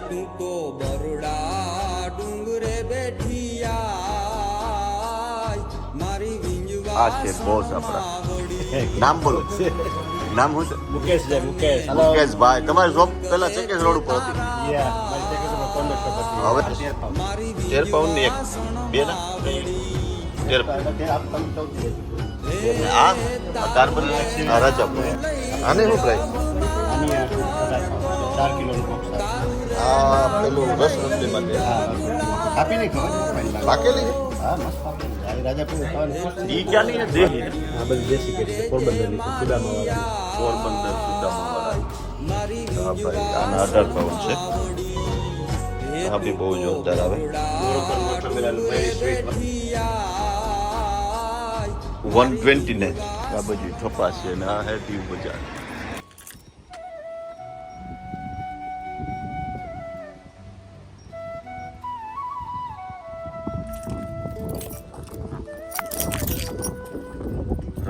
તું તો બરોડા ડુંગરે બેઠી આય મારી વિંજવા આ છે બોસ આપણા નામ બોલો નામ શું છે મુકેશ છે મુકેશ હેલો મુકેશભાઈ તમારી શોપ પેલા ચેકેશ રોડ ઉપર હતી યા મારી ટેકસમાં કોન્ટેક્ટ કરતો હવે મારી તેર પાઉન્ડની એક બે ના તેર આ કાર્બન આ રજબ આને શું પ્રાઇસ આની આ ચાર કિલોનું બોક્સ આ પેલું રસ રોટલી માટે. આપી નહીં ખબર પાકેલી? હા મસ્ત પાકેલી. આ રાજાપુર ખાવાનું ઈ ક્યાંની ને દેહી આ બધી દેશી કેરી છે પોરબંદરની છે સુદામા વાળા પોરબંદર સુદામા વાળા હા ભાઈ આના અઢાર પાઉન્ડ છે. આ બી બહુ જોરદાર આવે. One twenty nine. આ બધી છપાસ છે ને આ હેપી બજાર.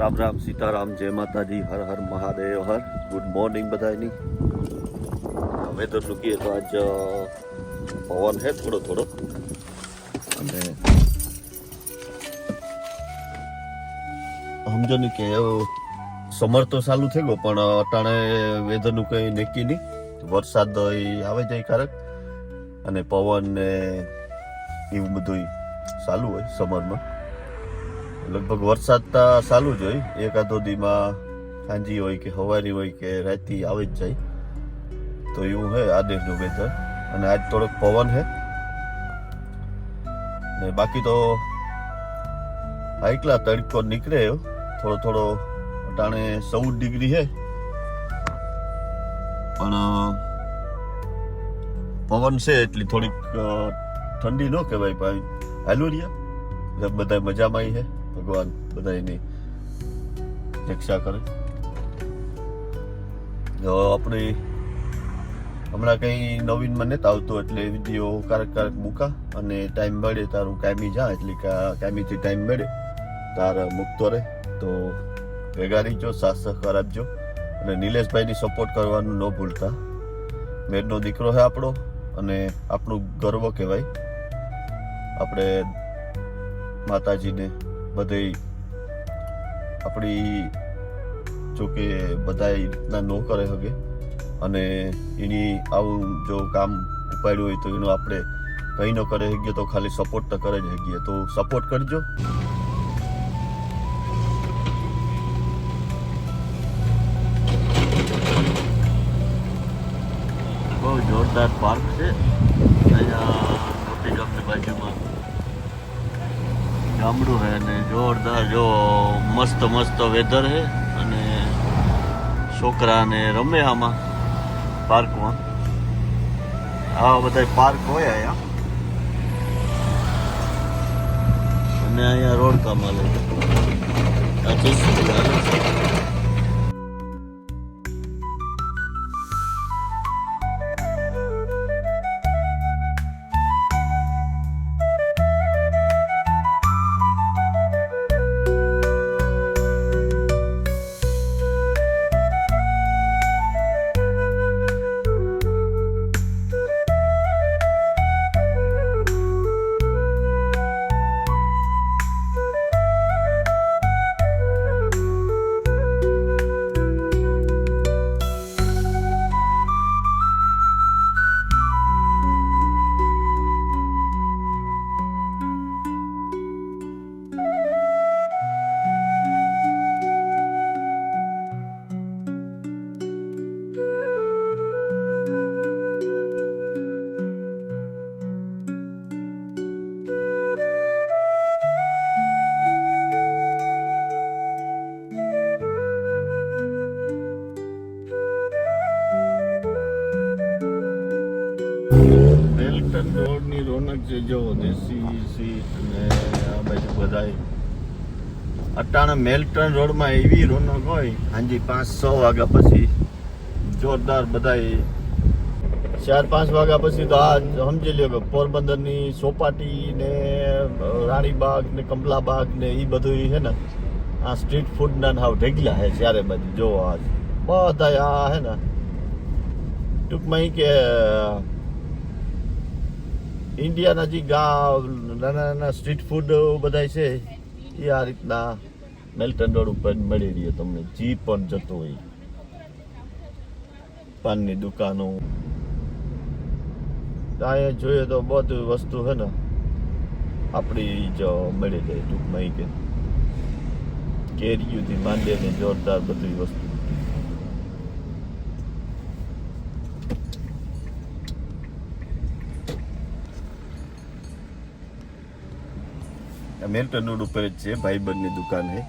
રામ રામ સીતારામ, જય માતાજી, હર હર મહાદેવ, હર. ગુડ મોર્નિંગ બધાની વેધરનું ચૂકીએ તો આજ પવન છે થોડો થોડો. અને સમજો ને કે સમર તો ચાલુ થઈ ગયો, પણ અટાણે વેધરનું કંઈ નક્કી નહીં. વરસાદ આવે જાય ક્યારેક અને પવન ને એવું બધું ચાલુ હોય સમરમાં. લગભગ વરસાદ તો ચાલુ જ હોય. એકાદો દીમાં સાંજી હોય કે સવારી હોય કે રાતથી આવી જ જાય. તો એવું હે આદેશનું વેધર અને આજ થોડોક પવન હે ને બાકી તો આટલા તડકો નીકળે થોડો થોડો અટાણે ચૌદ ડિગ્રી હે પણ પવન છે એટલી થોડીક ઠંડી ન કહેવાય ભાઈ. હાલુરિયા. બધા મજામાં છે. ભગવાન બધા એની રક્ષા કરે. જો આપણે હમણાં કંઈ નવીનમાં નથી આવતો એટલે વીડિયો કારક કારક મૂકા અને ટાઈમ મળે તારું કાયમી જા, એટલે કાયમીથી ટાઈમ મળે, તારે મૂકતો રહે. તો ભેગા રહીજો, સાથ આપજો. અને નિલેશભાઈની સપોર્ટ કરવાનું ન ભૂલતા. મેરનો દીકરો છે આપણો, અને આપણું ગર્વ કહેવાય. આપણે માતાજીને બધે આપણી જોકે બધા રીતના ન કરે શકે અને એની આવું જો કામ ઉપાડ્યું હોય તો એનું આપણે કંઈ ન કરે શકીએ તો ખાલી સપોર્ટ તો કરે જ શકીએ તો સપોર્ટ કરજો. બહુ જોરદાર પાર્ક છે. અહીંયા ગામડું છે અને જોરદાર જો મસ્ત મસ્ત વેધર છે અને છોકરાને રમે આમાં પાર્કમાં. આવા બધા પાર્ક હોય અહીંયા. અને અહીંયા રોડ કામ હાલે. આ JCB રોડની છે જો દેશી સીટ ને આ બાજુ બધા અટાણા મેલ્ટન રોડમાં એવી રોનક હોય, હાંજી પાંચ છ વાગ્યા પછી જોરદાર બધાય. ચાર પાંચ વાગ્યા પછી તો આ સમજી લ્યો કે પોરબંદરની ચોપાટી ને રાણીબાગ ને, કમલાબાગ ને એ બધું છે ને, આ સ્ટ્રીટ ફૂડના હાવ ઢેગલા છે ચારે બાજુ. જોવા બધા આ હે ને, ટૂંકમાં એ કે ઇન્ડિયાના જે ગા નાના નાના સ્ટ્રીટ ફૂડ બધા છે. એ આ રીતના મેલ્ટન રોડ ઉપર મળી રહ્યો તમને. જી પણ જતો હોય. પાનની દુકાનો. અહીંયા જોઈએ તો બધું વસ્તુ છે ને આપણી જ મળી જાય ટૂંકમાં કે. કેરીઓથી માંડીને જોરદાર બધી વસ્તુ. મેલ્ટન રોડ ઉપર જ છે, ભાઈબંધની દુકાન છે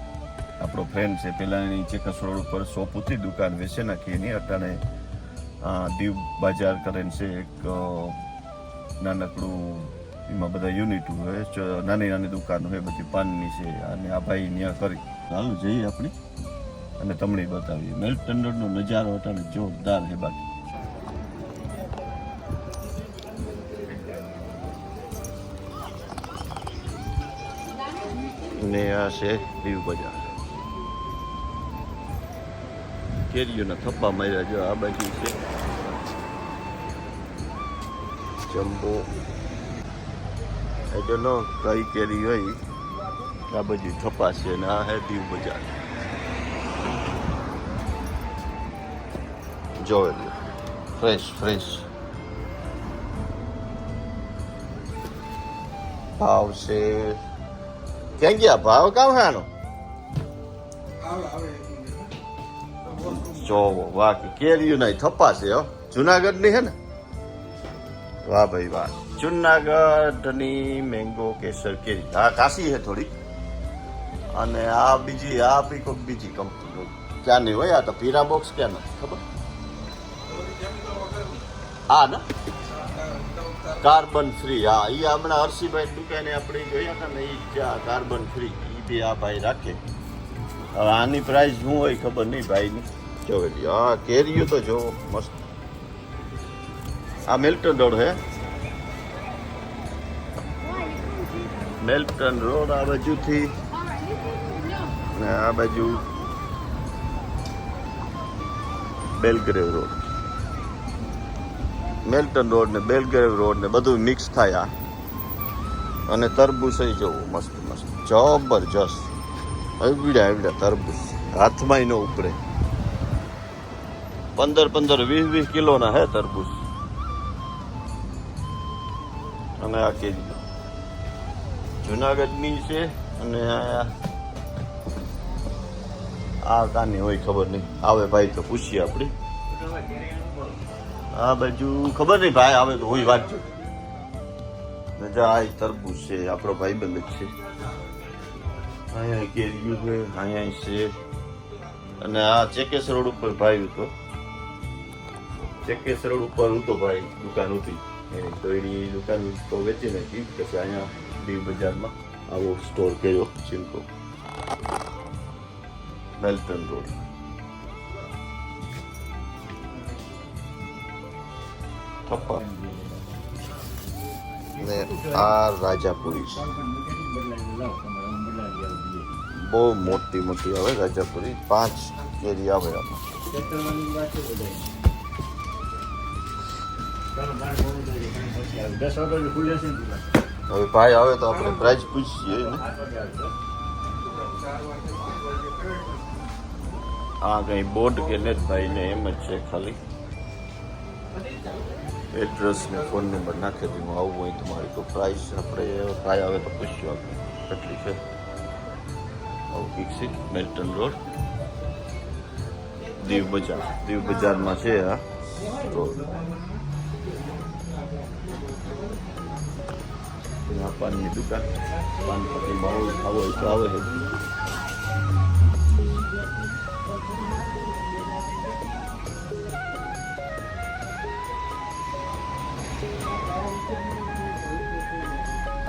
આપણો ફ્રેન્ડ છે, પેલાની ચેકસ રોડ ઉપર સોપુથી દુકાન વેચે નાખી, એની અટાણે દીવ બજાર કરીને છે એક નાનકડું, એમાં બધા યુનિટ હોય નાની નાની દુકાન હોય, બધી પાનની છે, અને આ ભાઈ ત્યાં કરી. ચાલુ જઈએ આપણે, અને તમને બતાવીએ. મેલ્ટન રોડનો નજારો અટાણે જોરદાર છે બાકી. ને આ છે દીવ બજાર કેરીઓના થપ્પા માર્યા જો આ બાજુ છે. જમ્બો. એ જો કઈ કેરી હોય. આ બાજુ થપ્પા છે ને આ હે દીવ બજાર જોવે ફ્રેશ ફ્રેશ. ભાવ છે ક્યાં ગયા? ભાવ કામ હે. આનો જોવો વાહ કે કેરીઓ નહીં થપ્પા છે હો. જુનાગઢની હે ને? વાહ ભાઈ વાહ. જુનાગઢની મેંગો કેસર કેરી. હા કાશી હે થોડી. અને આ બીજી આ બી કોઈક બીજી કંપની ક્યાં નહીં હોય? આ તો પીરા બોક્સ ક્યાં નથી ખબર હા ને? કાર્બન ફ્રી હા એ હમણાં હર્ષિભાઈ દુકાને આપણે જોયા હતા ને એ કાર્બન ફ્રી એ બી આ ભાઈ રાખે. હવે આની પ્રાઇસ શું હોય ખબર નહીં ભાઈની. જો એટલે હા કેરીઓ તો જો મસ્ત. આ મેલ્ટન રોડ હે? મેલ્ટન રોડ આ બાજુથી. ને આ બાજુ બેલગ્રેવ રોડ મેલ્ટન રોડ ને બેલગ્રેવ રોડ ને બધું મિક્સ થાય આ. અને તરબૂચ જોવું, મસ્ત મસ્ત. જબરજસ્ત. આવડ્યા આવડ્યા તરબૂચ. હાથમાં ન ઉપડે. પંદર પંદર, વીસ વીસ કિલોના હે તરબૂચ. અને આ કેજી જુનાગઢની છે અને આ કાની હોય ખબર નહીં. આવે ભાઈ તો પૂછીએ આપણે. આ બાજુ ખબર નહીં ભાઈ, આવે તો હોય વાંચજો મજા આ તરબૂચ છે, આપણો ભાઈ બંધ છે. અહીંયા કેરીયું છે, અહીંયા છે. અને આ ચેકેસ રોડ ઉપર ભાઈ હતો. ચેકેસ રોડ ઉપર હતો ભાઈ, દુકાન હતી. તો એની દુકાન તો વેચી નાખી. પછી અહીંયા દીવ બજારમાં આવો સ્ટોર કર્યો ચિંકો મેલ્ટન રોડ. થપ્પા ને આ રાજાપુરી છે બહુ મોટી મોટી આવે રાજાપુરી પાંચ કેરી આવે આમાં દસ વાગે ખુલે છે ને હવે ભાઈ આવે તો આપણે પ્રાઇસ પૂછીએ ને આ કઈ બોર્ડ કે ને ભાઈ ને એમ જ છે ખાલી એડ્રેસ ને ફોન નંબર નાખી દઉં આવું હોય તમારી તો પ્રાઇસ આપણે ભાઈ આવે તો પૂછ્યું આપણે કેટલી છે આવું કંઈક છે મેલ્ટન રોડ દીવ બજાર દીવ બજારમાં છે આ રોડ આ પાનની દુકાન પાન પતિ માહોલ ખાવો હોય તો આવે છે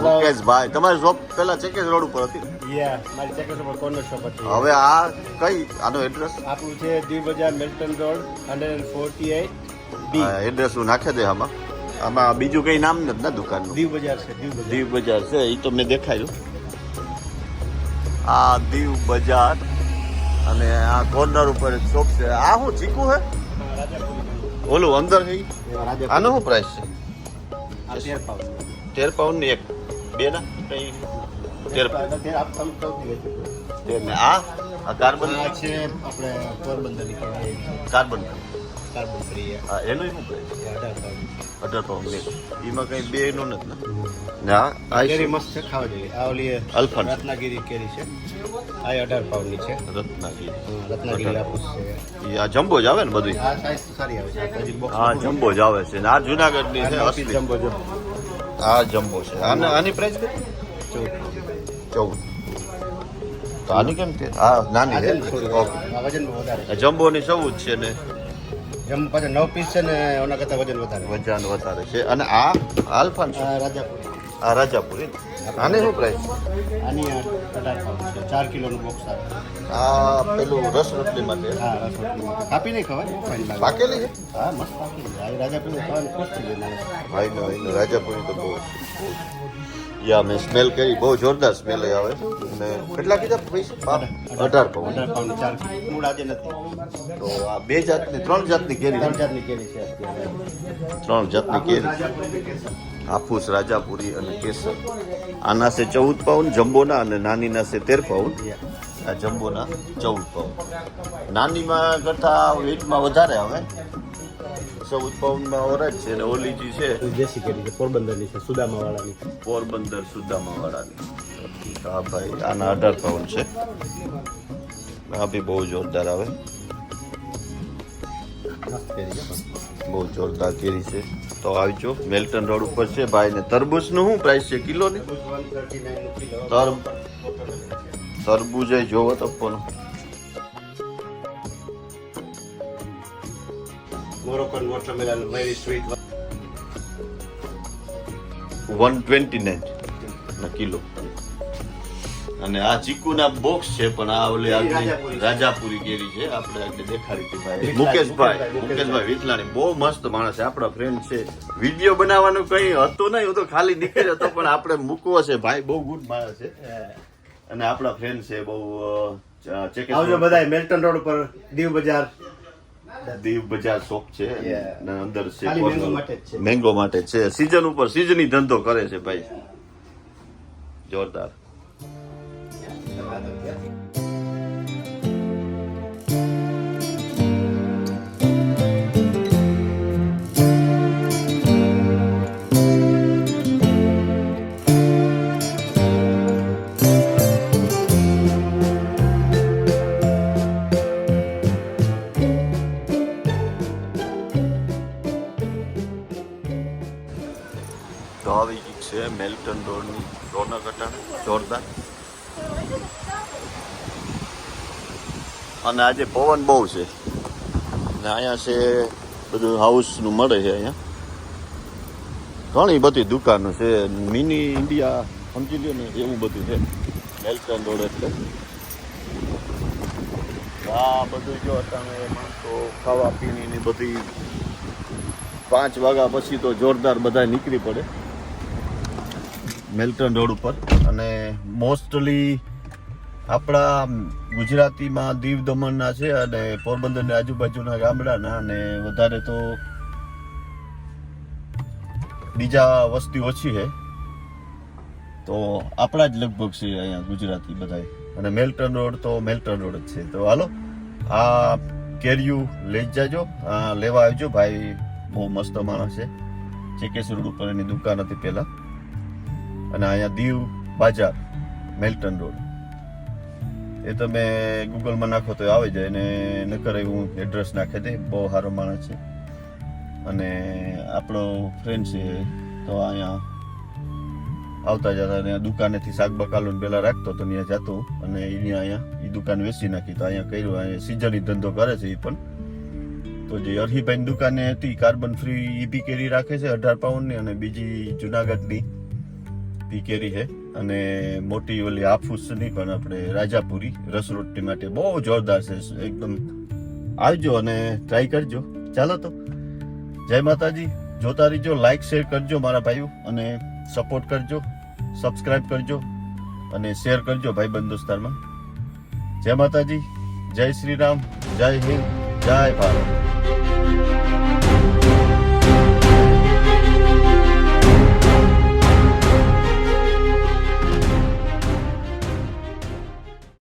મુકેશ ભાઈ તમારી શોપ પેલા ચેકેજ રોડ ઉપર હતી. યા મારી ચેકર્સ ઉપર કોર્નર શોપ હતી. હવે આ કઈ આનો એડ્રેસ આપણું છે દીવ બજાર Milton road forty eight address હું નાખી દે આમાં. આમાં બીજું કઈ નામ નથી ને દુકાનનું? દીવ બજાર છે દીવ બજાર દીવ બજાર છે એ તો મેં દેખાયું. આ દીવ બજાર અને આ કોર્નર ઉપર શોપ છે. આ શું ચીકુ હે? ઓલું અંદર આનો શું પ્રાઇસ છે? તેર પાઉન્ડ. ની એક. બે ના? તેર. તેર ને. આ? આ કાર્બન? છે આપણે પોરબંદરની કાર્બન. કાર્બન ફ્રી હા એનું શું પ્રાઇસ અઢાર પાઉન્ડ અઢાર પાઉન્ડ એક એમાં કંઈ બે નો નથી ના? આ કેરી મસ્ત છે ખાવા આ ઓલી અલ્ફાન્સ. રત્નાગીરી કેરી છે. આ અઢાર પાઉન્ડની છે. રત્નાગીરી. રત્નાગીરી છે. આ જમ્બો જ આવે ને બધું આ સાઈઝ સારી આવે છે. હા જમ્બો જ આવે છે ને. આ જુનાગઢની છે અસલી. જમ્બો જો આ જમ્બો છે. આને આની પ્રાઇસ કેટલી? ચૌદ. ચૌદ તો આની કેમ છે આ નાની છે? ઓકે. વજન વધારે. આ જમ્બોની ચૌદ છે ને? જમ પાછા નવ પીસ છે ને એના કરતાં વજન વધારે. વજન વધારે છે. અને આ આલ્ફાન છે આ રાજાપુર. આ રાજાપુરી આને શું પ્રાઇસ આની અઢાર પાઉન્ડ છે. ચાર કિલોનું બોક્સ આવે. આ પેલું રસ રોટલી માટે. હા રસોટલી માટે. કાપી નહીં ખવાય? પાકેલી છે? હા મસ્ત પાકેલી છે. રાજાપુર ખાવાનું ખુશ થઈ જાય. ભાઈ નો એનો રાજાપુરી તો બહુ યા મેં સ્મેલ કરી બહુ જોરદાર સ્મેલ આવે. અને કેટલા કીધા પૈસા? અઢાર. પાઉન્ડ અઢાર પાઉન્ડ. ચાર મૂળ આજે નથી. તો આ બે જાતની ત્રણ જાતની કેરી ત્રણ જાતની કેરી છે ત્રણ જાતની કેરી. હાફૂસ રાજાપુરી અને કેસર. આના છે ચૌદ પાઉન્ડ જમ્બોના અને નાનીના છે તેર પાઉન્ડ. આ જમ્બોના ચૌદ પાઉન્ડ. નાનીમાં કરતાં વેટમાં વધારે આવે. ચૌદ પાઉન્ડમાં ઓરજ છે અને ઓલી જે છે દેશી કેરી છે પોરબંદરની છે સુદામા વાળાની પોરબંદર સુદામા વાળાની હા ભાઈ આના અઢાર પાઉન્ડ છે. આ બી બહુ જોરદાર આવે. બહુ જોરદાર કેરી છે. તો આવજો. મેલ્ટન રોડ ઉપર છે ભાઈ ને તરબૂચનું શું પ્રાઇસ છે કિલોની? 139 કિલો. તર તરબૂજ એ જોવો તો પણ. Moroccan watermelon very sweet one twenty nine kilo. અને આ ચીકુના બોક્સ છે પણ આ ઓલી આગળ રાજાપુરી. કેરી છે આપણે આગળ દેખાડી હતી ભાઈ. મુકેશભાઈ મુકેશભાઈ, વિઠલાણી બહુ મસ્ત માણસ છે આપણા ફ્રેન્ડ છે. વીડિયો બનાવવાનું કઈ હતું નહીં હું તો ખાલી નીકળ્યો હતો પણ આપણે મૂકવો છે. ભાઈ બહુ ગુડ માણસ છે. અને આપણા ફ્રેન્ડ છે બહુ આવજો બધા મેલ્ટન રોડ ઉપર દીવ બજાર. દીવ બજાર શોપ છે. અને અંદર છે મેંગો માટે છે. સીઝન ઉપર સીઝની ધંધો કરે છે ભાઈ. જોરદાર. તો અને આજે પવન બહુ છે. ને અહીંયા છે બધું હાઉસનું મળે છે અહીંયા. ઘણી બધી દુકાનો છે. મિની ઇન્ડિયા સમજી લો ને, એવું બધું છે. મેલ્ટન રોડ એટલે. આ બધું જો તમે માણસો ખાવા પીણીની બધી પાંચ વાગ્યા પછી તો જોરદાર બધા નીકળી પડે. મેલ્ટન રોડ ઉપર. અને મોસ્ટલી આપણા ગુજરાતીમાં દીવ દમણના છે અને પોરબંદરની આજુબાજુના ગામડાના અને વધારે તો બીજા વસ્તી ઓછી છે. તો આપણા જ લગભગ છે અહીંયા ગુજરાતી બધા અને મેલ્ટન રોડ તો મેલ્ટન રોડ જ છે. તો હાલો, આ કેરિયું લઈ જ જાજો. આ લેવા આવજો. ભાઈ બહુ મસ્ત માણસ છે. ચેકેશ રોડ ઉપર એની દુકાન હતી પહેલાં. અને અહીંયા દીવ બાજાર, મેલ્ટન રોડ. એ તમે ગૂગલમાં નાખો તો આવે જાય અને નકર હું એડ્રેસ નાખે દે, બહુ સારો માણસ છે. અને આપણો ફ્રેન્ડ છે તો અહીંયા આવતા જતા અને દુકાનેથી શાક બકાલું પેલા રાખતો તો ત્યાં જતો અને એ અહીંયા એ દુકાન વેચી નાખી. તો અહીંયા કર્યું, અહીંયા સિઝનની ધંધો કરે છે એ પણ. તો જે અરહીભાઈની દુકાને હતી, કાર્બન ફ્રી ઈપી કેરી રાખે છે અઢાર પાઉન્ડની અને બીજી જુનાગઢની પી કેરી છે. અને મોટી ઓલી હાફૂસની પણ આપણે રાજાપુરી રસ રોટી માટે બહુ જોરદાર છે. એકદમ આવજો અને ટ્રાય કરજો. ચાલો તો. જય માતાજી. જોતા રહીજો લાઈક શેર કરજો મારા ભાઈઓ અને સપોર્ટ કરજો સબસ્ક્રાઇબ કરજો અને શેર કરજો ભાઈ બંધુસ્તારમાં જય માતાજી. જય શ્રી રામ. જય હિન્દ. જય ભારત.